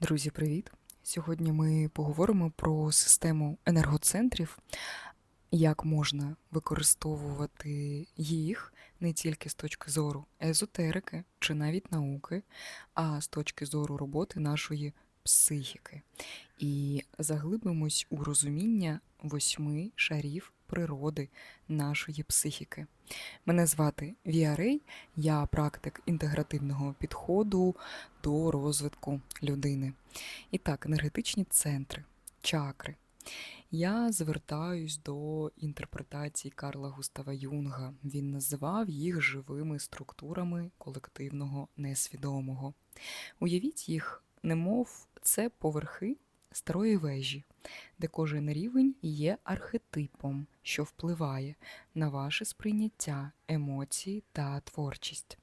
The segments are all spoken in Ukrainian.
Друзі, привіт! Сьогодні ми поговоримо про систему енергоцентрів, як можна використовувати їх не тільки з точки зору езотерики чи навіть науки, а з точки зору роботи нашої психіки. І заглибимось у розуміння восьми шарів природи нашої психіки. Мене звати Віа Рей, я практик інтегративного підходу до розвитку людини. І так, енергетичні центри, чакри. Я звертаюсь до інтерпретацій Карла Густава Юнга. Він називав їх живими структурами колективного несвідомого. Уявіть їх, немов це поверхи старої вежі, де кожен рівень є архетипом, що впливає на ваше сприйняття, емоції та творчість.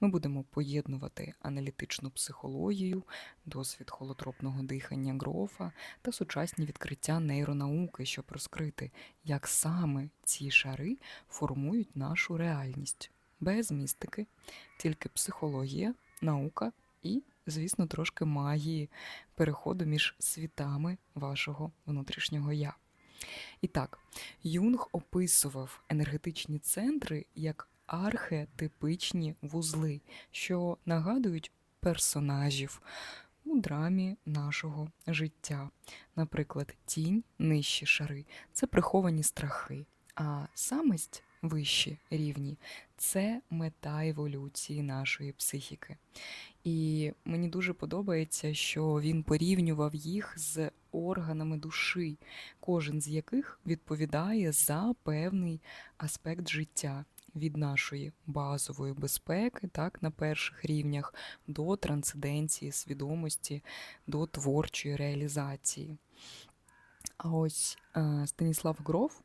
Ми будемо поєднувати аналітичну психологію, досвід холотропного дихання грофа та сучасні відкриття нейронауки, щоб розкрити, як саме ці шари формують нашу реальність без містики, тільки психологія, наука і, звісно, трошки магії переходу між світами вашого внутрішнього я. І так, Юнг описував енергетичні центри як архетипичні вузли, що нагадують персонажів у драмі нашого життя. Наприклад, тінь, нижчі шари це приховані страхи, а самість вищі рівні це мета еволюції нашої психіки. І мені дуже подобається, що він порівнював їх з органами душі, кожен з яких відповідає за певний аспект життя. Від нашої базової безпеки, так, на перших рівнях, до трансценденції, свідомості, до творчої реалізації. А ось е, Станіслав Гроф,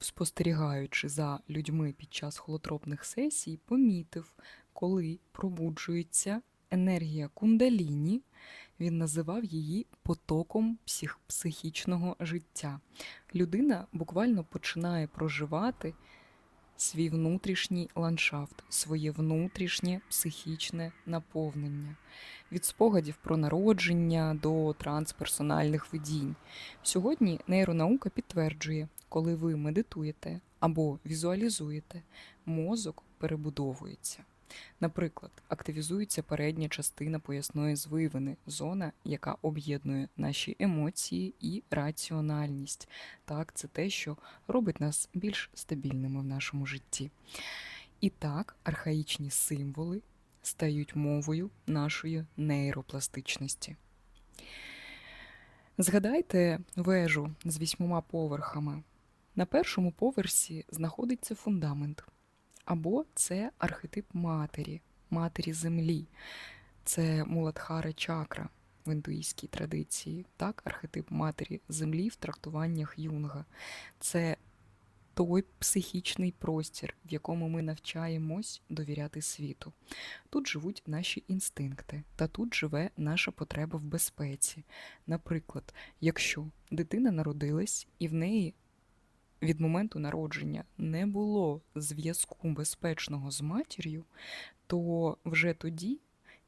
спостерігаючи за людьми під час холотропних сесій, помітив, коли пробуджується енергія кундаліні, він називав її потоком псих психічного життя. Людина буквально починає проживати свій внутрішній ландшафт, своє внутрішнє психічне наповнення, від спогадів про народження до трансперсональних видінь. Сьогодні нейронаука підтверджує, коли ви медитуєте або візуалізуєте, мозок перебудовується. Наприклад, активізується передня частина поясної звивини, зона, яка об'єднує наші емоції і раціональність. Так, це те, що робить нас більш стабільними в нашому житті. І так, архаїчні символи стають мовою нашої нейропластичності. Згадайте вежу з вісьмома поверхами. На першому поверсі знаходиться фундамент. Або це архетип матері, матері землі, це Муладхара чакра в індуїзькій традиції, так, архетип матері землі в трактуваннях юнга. Це той психічний простір, в якому ми навчаємось довіряти світу. Тут живуть наші інстинкти, та тут живе наша потреба в безпеці. Наприклад, якщо дитина народилась і в неї від моменту народження не було зв'язку безпечного з матір'ю, то вже тоді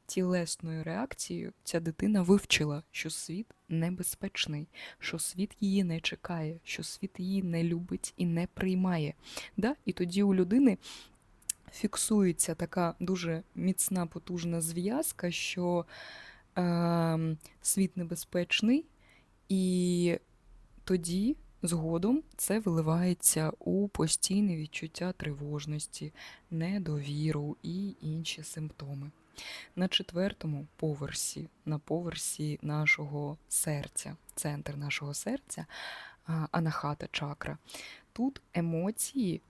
тілесною реакцією ця дитина вивчила, що світ небезпечний, що світ її не чекає, що світ її не любить і не приймає. Да? І тоді у людини фіксується така дуже міцна, потужна зв'язка, що е, світ небезпечний, і тоді. Згодом це виливається у постійне відчуття тривожності, недовіру і інші симптоми. На четвертому поверсі, на поверсі нашого серця, центр нашого серця, анахата чакра. Тут емоції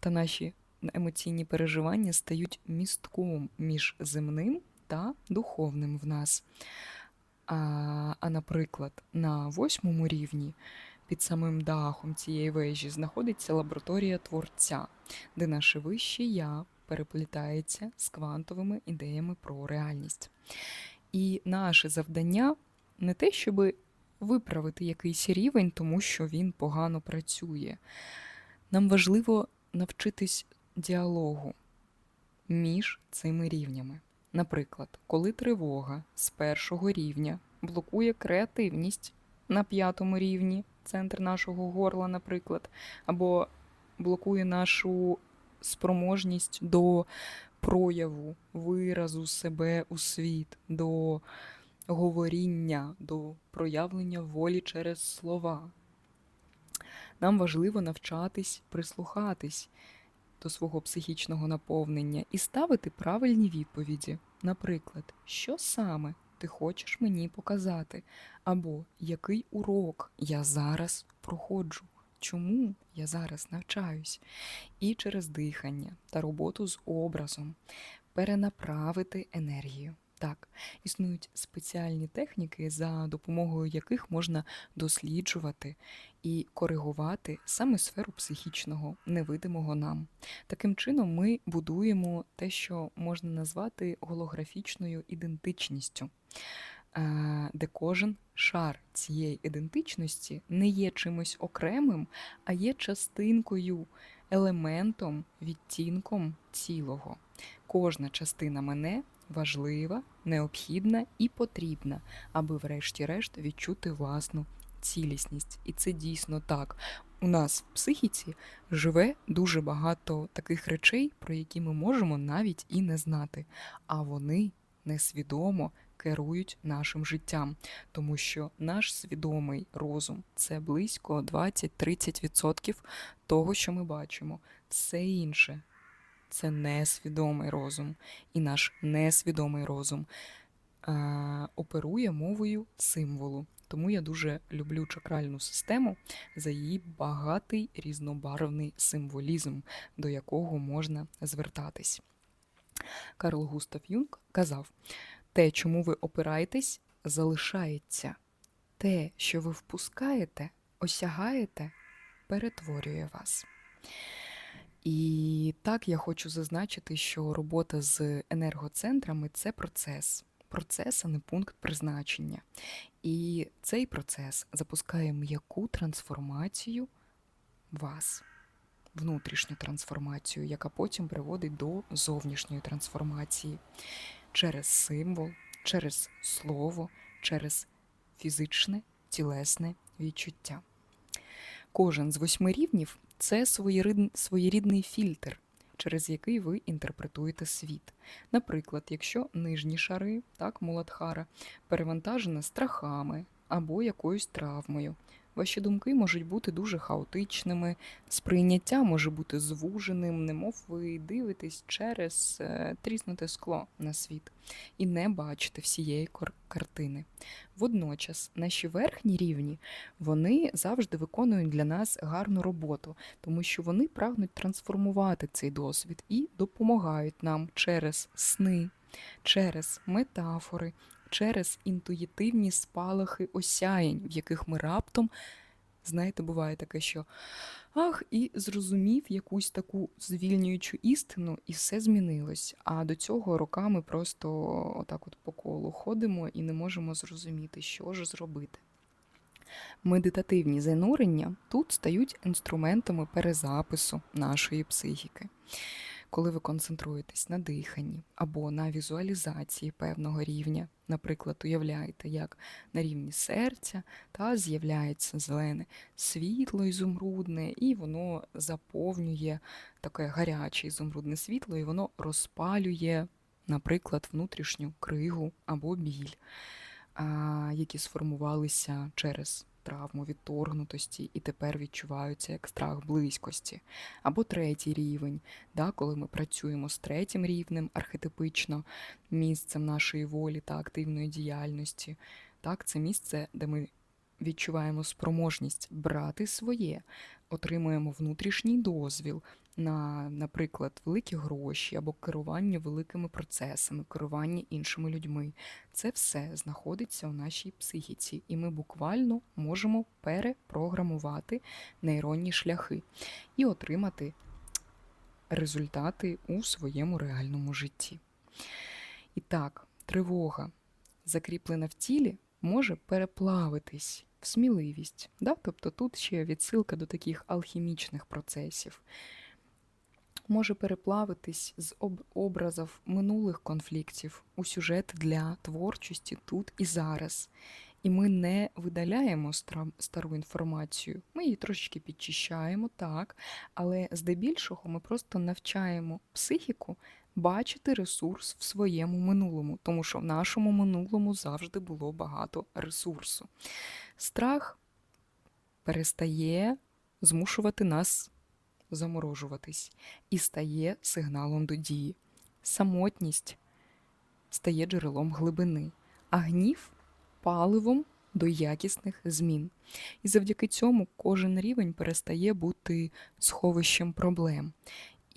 та наші емоційні переживання стають містком між земним та духовним в нас. А, а наприклад, на восьмому рівні під самим дахом цієї вежі знаходиться лабораторія творця, де наше вище я переплітається з квантовими ідеями про реальність. І наше завдання не те, щоб виправити якийсь рівень, тому що він погано працює. Нам важливо навчитись діалогу між цими рівнями. Наприклад, коли тривога з першого рівня блокує креативність на п'ятому рівні, центр нашого горла, наприклад, або блокує нашу спроможність до прояву, виразу себе у світ, до говоріння, до проявлення волі через слова. Нам важливо навчатись прислухатись до свого психічного наповнення і ставити правильні відповіді. Наприклад, що саме ти хочеш мені показати, або який урок я зараз проходжу, чому я зараз навчаюсь, і через дихання та роботу з образом перенаправити енергію. Так, існують спеціальні техніки, за допомогою яких можна досліджувати і коригувати саме сферу психічного, невидимого нам. Таким чином, ми будуємо те, що можна назвати голографічною ідентичністю, е, де кожен шар цієї ідентичності не є чимось окремим, а є частинкою, елементом, відтінком цілого. Кожна частина мене важлива, необхідна і потрібна, аби, врешті-решт, відчути власну цілісність. І це дійсно так. У нас в психіці живе дуже багато таких речей, про які ми можемо навіть і не знати, а вони несвідомо керують нашим життям, тому що наш свідомий розум це близько 20-30% того, що ми бачимо. Все інше це несвідомий розум, і наш несвідомий розум е, оперує мовою символу. Тому я дуже люблю чакральну систему за її багатий різнобарвний символізм, до якого можна звертатись. Карл Густав Юнг казав: те, чому ви опираєтесь, залишається. Те, що ви впускаєте, осягаєте, перетворює вас. І так я хочу зазначити, що робота з енергоцентрами це процес. Процес, а не пункт призначення. І цей процес запускає м'яку трансформацію вас, внутрішню трансформацію, яка потім приводить до зовнішньої трансформації через символ, через слово, через фізичне, тілесне відчуття. Кожен з восьми рівнів це своєрідний фільтр, через який ви інтерпретуєте світ. Наприклад, якщо нижні шари, так, муладхара, перевантажена страхами або якоюсь травмою, Ваші думки можуть бути дуже хаотичними, сприйняття може бути звуженим, немов ви дивитесь через е, тріснуте скло на світ і не бачите всієї картини. Водночас, наші верхні рівні вони завжди виконують для нас гарну роботу, тому що вони прагнуть трансформувати цей досвід і допомагають нам через сни, через метафори, через інтуїтивні спалахи осяянь, в яких ми раптом, знаєте, буває таке, що ах, і зрозумів якусь таку звільнюючу істину, і все змінилось. А до цього роками просто отак от по колу ходимо і не можемо зрозуміти, що ж зробити. Медитативні занурення тут стають інструментами перезапису нашої психіки коли ви концентруєтесь на диханні або на візуалізації певного рівня. Наприклад, уявляєте, як на рівні серця та з'являється зелене світло ізумрудне, і воно заповнює таке гаряче ізумрудне світло, і воно розпалює, наприклад, внутрішню кригу або біль, які сформувалися через травму відторгнутості і тепер відчуваються як страх близькості. Або третій рівень, да, коли ми працюємо з третім рівнем архетипично, місцем нашої волі та активної діяльності. Так, Це місце, де ми відчуваємо спроможність брати своє, отримуємо внутрішній дозвіл на, наприклад, великі гроші або керування великими процесами, керування іншими людьми. Це все знаходиться у нашій психіці, і ми буквально можемо перепрограмувати нейронні шляхи і отримати результати у своєму реальному житті. І так, тривога, закріплена в тілі, може переплавитись в сміливість. Да? Тобто тут ще відсилка до таких алхімічних процесів. може переплавитись з об- образів минулих конфліктів у сюжет для творчості тут і зараз. І ми не видаляємо стару інформацію. Ми її трошечки підчищаємо, так, але здебільшого ми просто навчаємо психіку бачити ресурс в своєму минулому, тому що в нашому минулому завжди було багато ресурсу. Страх перестає змушувати нас заморожуватись і стає сигналом до дії. Самотність стає джерелом глибини, а гнів паливом до якісних змін. І завдяки цьому кожен рівень перестає бути сховищем проблем.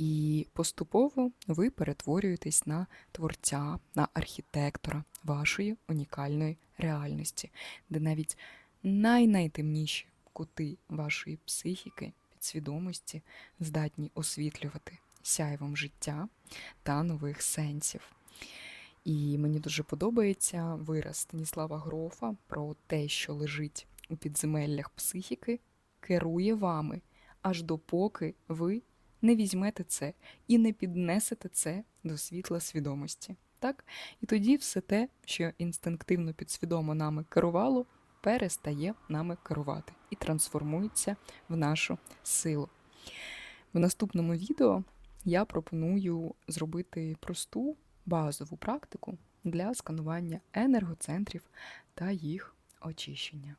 І поступово ви перетворюєтесь на творця, на архітектора вашої унікальної реальності, де навіть най-найтемніші кути вашої психіки, підсвідомості здатні освітлювати сяйвом життя та нових сенсів. І мені дуже подобається вираз Станіслава Грофа про те, що лежить у підземеллях психіки, керує вами, аж допоки ви не візьмете це і не піднесете це до світла свідомості. Так? І тоді все те, що інстинктивно підсвідомо нами керувало, перестає нами керувати і трансформується в нашу силу. В наступному відео я пропоную зробити просту базову практику для сканування енергоцентрів та їх очищення.